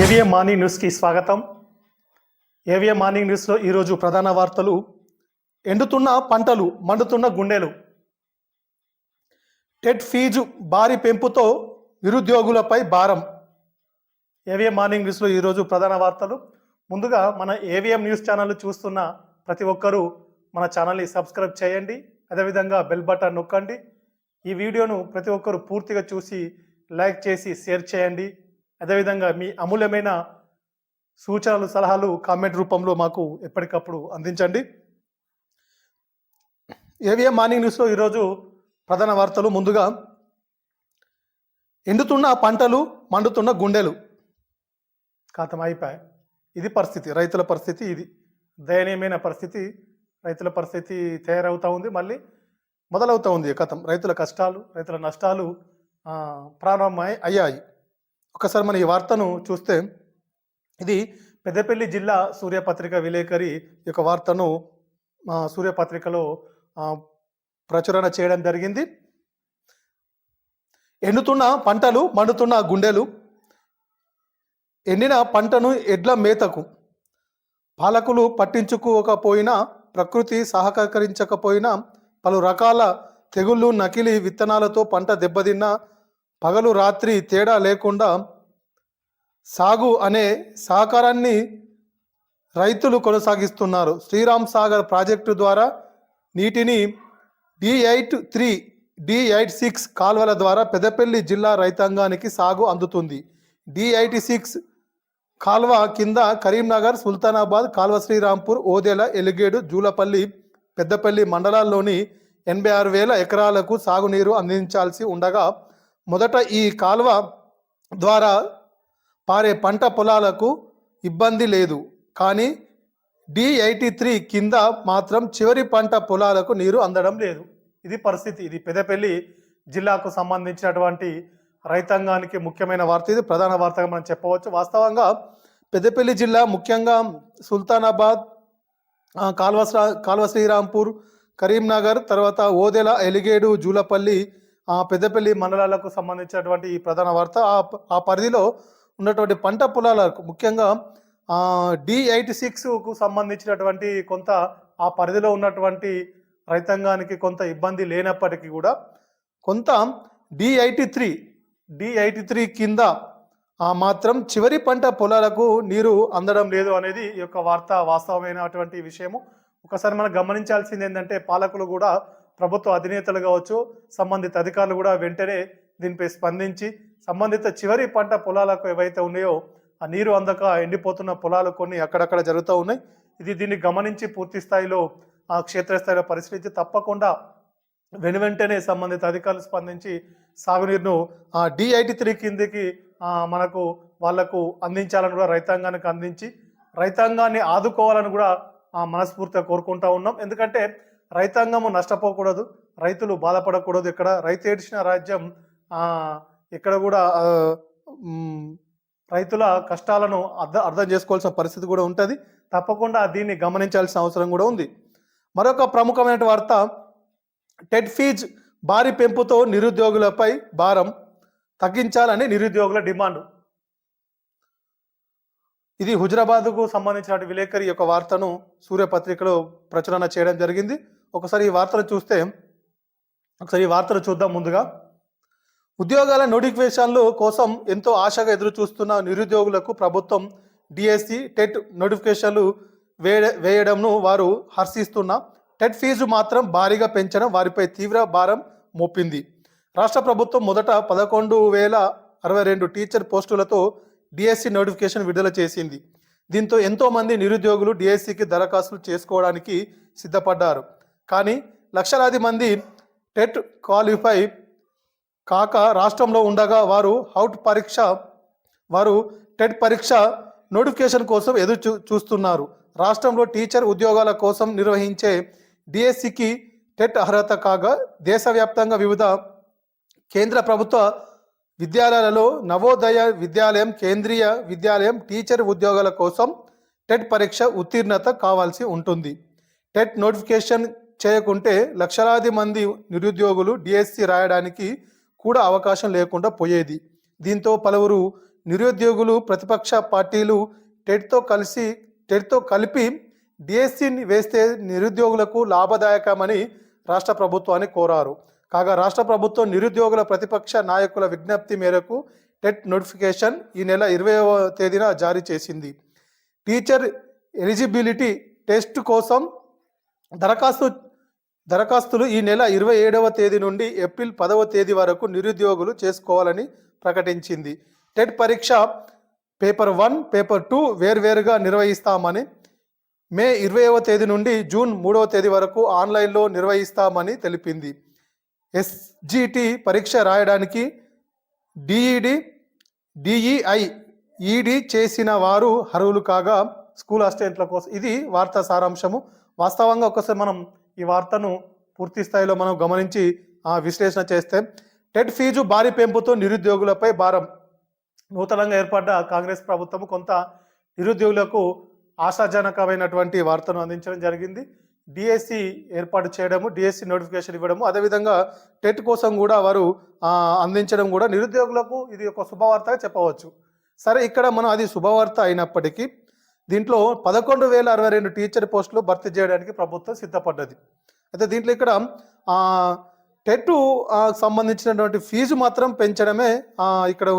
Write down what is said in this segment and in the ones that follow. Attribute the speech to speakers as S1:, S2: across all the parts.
S1: AVM morning న్యూస్కి స్వాగతం. AVM morning న్యూస్లో ఈరోజు ప్రధాన వార్తలు. ఎండుతున్న పంటలు మండుతున్న గుండెలు. టెట్ ఫీజు భారీ పెంపుతో నిరుద్యోగులపై భారం. ఏవిఎం మార్నింగ్ న్యూస్లో ఈరోజు ప్రధాన వార్తలు. ముందుగా మన ఏవిఎం న్యూస్ ఛానల్ చూస్తున్న ప్రతి ఒక్కరూ మన ఛానల్ని సబ్స్క్రైబ్ చేయండి. అదేవిధంగా బెల్ బటన్ నొక్కండి. ఈ వీడియోను ప్రతి ఒక్కరూ పూర్తిగా చూసి లైక్ చేసి షేర్ చేయండి. అదేవిధంగా మీ అమూల్యమైన సూచనలు సలహాలు కామెంట్ రూపంలో మాకు ఎప్పటికప్పుడు అందించండి. ఏవిఎం మార్నింగ్ న్యూస్లో ఈరోజు ప్రధాన వార్తలు. ముందుగా ఎండుతున్న పంటలు మండుతున్న గుండెలు. ఖాతం అయిపోయాయి. ఇది పరిస్థితి. రైతుల పరిస్థితి ఇది. దయనీయమైన పరిస్థితి. రైతుల పరిస్థితి తయారవుతూ ఉంది. మళ్ళీ మొదలవుతూ ఉంది కథం రైతుల కష్టాలు రైతుల నష్టాలు ప్రారంభమై అయ్యాయి. ఒకసారి మనం ఈ వార్తను చూస్తే ఇది పెద్దపల్లి జిల్లా సూర్యపత్రిక విలేకరి యొక్క వార్తను సూర్యపత్రికలో ప్రచురణ చేయడం జరిగింది. ఎండుతున్న పంటలు మండుతున్న గుండెలు ఎండిన పంటను ఎడ్ల మేతకు పాలకులు పట్టించుకోకపోయినా ప్రకృతి సహకరించకపోయినా పలు రకాల తెగుళ్ళు నకిలీ విత్తనాలతో పంట దెబ్బతిన్న పగలు రాత్రి తేడా లేకుండా సాగు అనే సహకారాన్ని రైతులు కొనసాగిస్తున్నారు. శ్రీరామ్ సాగర్ ప్రాజెక్టు ద్వారా నీటిని D eight three D eight six కాల్వల ద్వారా పెద్దపల్లి జిల్లా రైతాంగానికి సాగు అందుతుంది. డి ఎయిటీ సిక్స్ కాల్వ కింద కరీంనగర్ సుల్తానాబాద్ కాల్వ శ్రీరాంపూర్ ఓదెల ఎలిగేడు జూలపల్లి పెద్దపల్లి మండలాల్లోని ఎనభై ఆరు వేల ఎకరాలకు సాగునీరు అందించాల్సి ఉండగా మొదట ఈ కాలువ ద్వారా పారే పంట పొలాలకు ఇబ్బంది లేదు. కానీ డి ఎయిటీ త్రీ కింద మాత్రం చివరి పంట పొలాలకు నీరు అందడం లేదు. ఇది పరిస్థితి. ఇది పెదపల్లి జిల్లాకు సంబంధించినటువంటి రైతాంగానికి ముఖ్యమైన వార్త. ఇది ప్రధాన వార్తగా మనం చెప్పవచ్చు. వాస్తవంగా పెద్దపల్లి జిల్లా ముఖ్యంగా సుల్తానాబాద్ కాల్వ కాల్వ శ్రీరాంపూర్ కరీంనగర్ తర్వాత ఓదెల ఎలిగేడు జూలపల్లి పెద్దపల్లి మండలాలకు సంబంధించినటువంటి ఈ ప్రధాన వార్త. ఆ పరిధిలో ఉన్నటువంటి పంట పొలాలకు ముఖ్యంగా డి ఎయిటీ సిక్స్కు సంబంధించినటువంటి కొంత ఆ పరిధిలో ఉన్నటువంటి రైతాంగానికి కొంత ఇబ్బంది లేనప్పటికీ కూడా కొంత D eighty three D eighty three కింద మాత్రం చివరి పంట పొలాలకు నీరు అందడం లేదు అనేది ఈ యొక్క వార్త వాస్తవమైనటువంటి విషయము. ఒకసారి మనం గమనించాల్సింది ఏంటంటే పాలకులు కూడా ప్రభుత్వ అధినేతలు కావచ్చు సంబంధిత అధికారులు కూడా వెంటనే దీనిపై స్పందించి సంబంధిత చివరి పంట పొలాలకు ఏవైతే ఉన్నాయో ఆ నీరు అందక ఎండిపోతున్న పొలాలు కొన్ని అక్కడక్కడ జరుగుతూ ఉన్నాయి. ఇది దీన్ని గమనించి పూర్తి స్థాయిలో ఆ క్షేత్రస్థాయిలో పరిశీలించి తప్పకుండా వెను వెంటనే సంబంధిత అధికారులు స్పందించి సాగునీరును డి త్రీ కిందికి మనకు వాళ్ళకు అందించాలని కూడా రైతాంగానికి అందించి రైతాంగాన్ని ఆదుకోవాలని కూడా ఆ, మనస్ఫూర్తిగా కోరుకుంటా ఉన్నాం. ఎందుకంటే రైతాంగము నష్టపోకూడదు రైతులు బాధపడకూడదు. ఇక్కడ రైతు ఏడిచిన రాజ్యం ఇక్కడ కూడా రైతుల కష్టాలను అర్థం అర్థం చేసుకోవాల్సిన పరిస్థితి కూడా ఉంటుంది. తప్పకుండా దీన్ని గమనించాల్సిన అవసరం కూడా ఉంది. మరొక ప్రముఖమైన వార్త టెట్ ఫీజ్ భారీ పెంపుతో నిరుద్యోగులపై భారం తగ్గించాలని నిరుద్యోగుల డిమాండ్. ఇది హుజరాబాద్కు సంబంధించిన విలేకరి యొక్క వార్తను సూర్యపత్రికలో ప్రచురణ చేయడం జరిగింది. ఒకసారి ఈ వార్తలు చూస్తే ఒకసారి ఈ వార్తలు చూద్దాం ముందుగా. ఉద్యోగాల నోటిఫికేషన్లు కోసం ఎంతో ఆశగా ఎదురు చూస్తున్న నిరుద్యోగులకు ప్రభుత్వం డిఎస్సి టెట్ నోటిఫికేషన్లు వే వేయడంను వారు హర్షిస్తున్న. టెట్ ఫీజు మాత్రం భారీగా పెంచడం వారిపై తీవ్ర భారం మోపింది. రాష్ట్ర ప్రభుత్వం మొదట పదకొండు వేల అరవై రెండు టీచర్ పోస్టులతో డిఎస్సి నోటిఫికేషన్ విడుదల చేసింది. దీంతో ఎంతోమంది నిరుద్యోగులు డిఎస్సికి దరఖాస్తులు చేసుకోవడానికి సిద్ధపడ్డారు. కానీ లక్షలాది మంది టెట్ క్వాలిఫై కాక రాష్ట్రంలో ఉండగా వారు హౌట్ పరీక్ష వారు టెట్ పరీక్ష నోటిఫికేషన్ కోసం ఎదురు చూ చూస్తున్నారు. రాష్ట్రంలో టీచర్ ఉద్యోగాల కోసం నిర్వహించే డిఎస్సికి టెట్ అర్హత కాగా దేశవ్యాప్తంగా వివిధ కేంద్ర ప్రభుత్వ విద్యాలయాలలో నవోదయ విద్యాలయం కేంద్రీయ విద్యాలయం టీచర్ ఉద్యోగాల కోసం టెట్ పరీక్ష ఉత్తీర్ణత కావాల్సి ఉంటుంది. టెట్ నోటిఫికేషన్ చేయకుంటే లక్షలాది మంది నిరుద్యోగులు డిఎస్సి రాయడానికి కూడా అవకాశం లేకుండా పోయేది. దీంతో పలువురు నిరుద్యోగులు ప్రతిపక్ష పార్టీలు టెట్తో కలిసి టెట్తో కలిపి డిఎస్సిని వేస్తే నిరుద్యోగులకు లాభదాయకమని రాష్ట్ర ప్రభుత్వాన్ని కోరారు. కాగా రాష్ట్ర ప్రభుత్వం నిరుద్యోగుల ప్రతిపక్ష నాయకుల విజ్ఞప్తి మేరకు టెట్ నోటిఫికేషన్ ఈ నెల ఇరవైవ తేదీన జారీ చేసింది. టీచర్ ఎలిజిబిలిటీ టెస్ట్ కోసం దరఖాస్తు దరఖాస్తులు ఈ నెల ఇరవై ఏడవ తేదీ నుండి ఏప్రిల్ పదవ తేదీ వరకు నిరుద్యోగులు చేసుకోవాలని ప్రకటించింది. టెట్ పరీక్ష పేపర్ వన్ పేపర్ టూ వేర్వేరుగా నిర్వహిస్తామని మే ఇరవైవ తేదీ నుండి జూన్ మూడవ తేదీ వరకు ఆన్లైన్లో నిర్వహిస్తామని తెలిపింది. ఎస్జిటి పరీక్ష రాయడానికి డిఈడి డిఈఐ ఈడీ చేసిన వారు అర్హులు కాగా స్కూల్ అసిస్టెంట్ల కోసం. ఇది వార్తా సారాంశము. వాస్తవంగా ఒకసారి మనం ఈ వార్తను పూర్తి స్థాయిలో మనం గమనించి ఆ, విశ్లేషణ చేస్తే టెట్ ఫీజు భారీ పెంపుతో నిరుద్యోగులపై భారం. నూతనంగా ఏర్పడ్డ కాంగ్రెస్ ప్రభుత్వం కొంత నిరుద్యోగులకు ఆశాజనకమైనటువంటి వార్తను అందించడం జరిగింది. డిఎస్సి ఏర్పాటు చేయడము డిఎస్సి నోటిఫికేషన్ ఇవ్వడము అదేవిధంగా టెట్ కోసం కూడా వారు అందించడం కూడా నిరుద్యోగులకు ఇది ఒక శుభవార్తగా చెప్పవచ్చు. సరే ఇక్కడ మనం అది శుభవార్త అయినప్పటికీ దీంట్లో పదకొండు వేల అరవై రెండు టీచర్ పోస్టులు భర్తీ చేయడానికి ప్రభుత్వం సిద్ధపడ్డది. అయితే దీంట్లో ఇక్కడ టెట్టు టెట్ సంబంధించినటువంటి ఫీజు మాత్రం పెంచడమే ఇక్కడ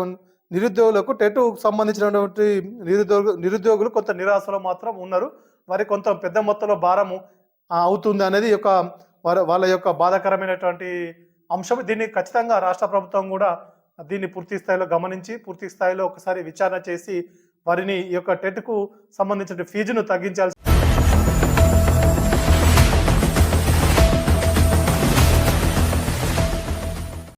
S1: నిరుద్యోగులకు టెట్ సంబంధించినటువంటి నిరుద్యోగ నిరుద్యోగులు కొంత నిరాశలో మాత్రం ఉన్నారు. వారి కొంత పెద్ద మొత్తంలో భారము అవుతుంది అనేది యొక్క వారి వాళ్ళ యొక్క బాధాకరమైనటువంటి అంశం. దీన్ని ఖచ్చితంగా రాష్ట్ర ప్రభుత్వం కూడా దీన్ని పూర్తి స్థాయిలో గమనించి పూర్తి స్థాయిలో ఒకసారి విచారణ చేసి వారిని ఈ యొక్క టెట్కు సంబంధించిన ఫీజును తగ్గించాల్సి